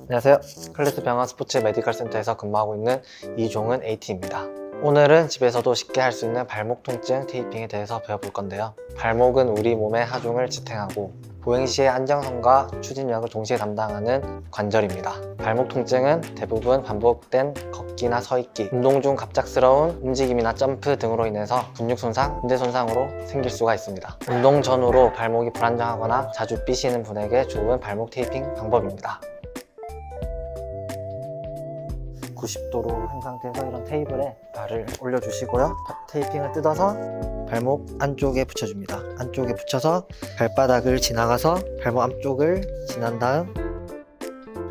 안녕하세요. 클래스 병원 스포츠 메디컬 센터에서 근무하고 있는 이종은 AT입니다. 오늘은 집에서도 쉽게 할 수 있는 발목 통증 테이핑에 대해서 배워볼 건데요. 발목은 우리 몸의 하중을 지탱하고 보행 시의 안정성과 추진력을 동시에 담당하는 관절입니다. 발목 통증은 대부분 반복된 걷기나 서 있기, 운동 중 갑작스러운 움직임이나 점프 등으로 인해서 근육 손상, 인대 손상으로 생길 수가 있습니다. 운동 전후로 발목이 불안정하거나 자주 삐시는 분에게 좋은 발목 테이핑 방법입니다. 90도로 한 상태에서 이런 테이블에 발을 올려주시고요. 테이핑을 뜯어서 발목 안쪽에 붙여줍니다. 안쪽에 붙여서 발바닥을 지나가서 발목 앞쪽을 지난 다음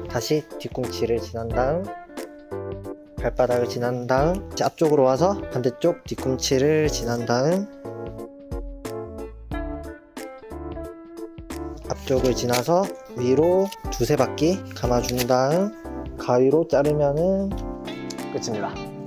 다시 뒤꿈치를 지난 다음 발바닥을 지난 다음 앞쪽으로 와서 반대쪽 뒤꿈치를 지난 다음 앞쪽을 지나서 위로 두세 바퀴 감아준 다음 가위로 자르면은 끝입니다.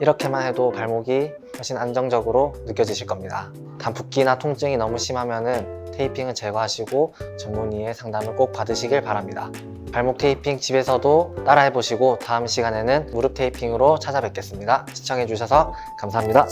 이렇게만 해도 발목이 훨씬 안정적으로 느껴지실 겁니다. 단 붓기나 통증이 너무 심하면은 테이핑을 제거하시고 전문의의 상담을 꼭 받으시길 바랍니다. 발목 테이핑 집에서도 따라해 보시고 다음 시간에는 무릎 테이핑으로 찾아뵙겠습니다. 시청해 주셔서 감사합니다.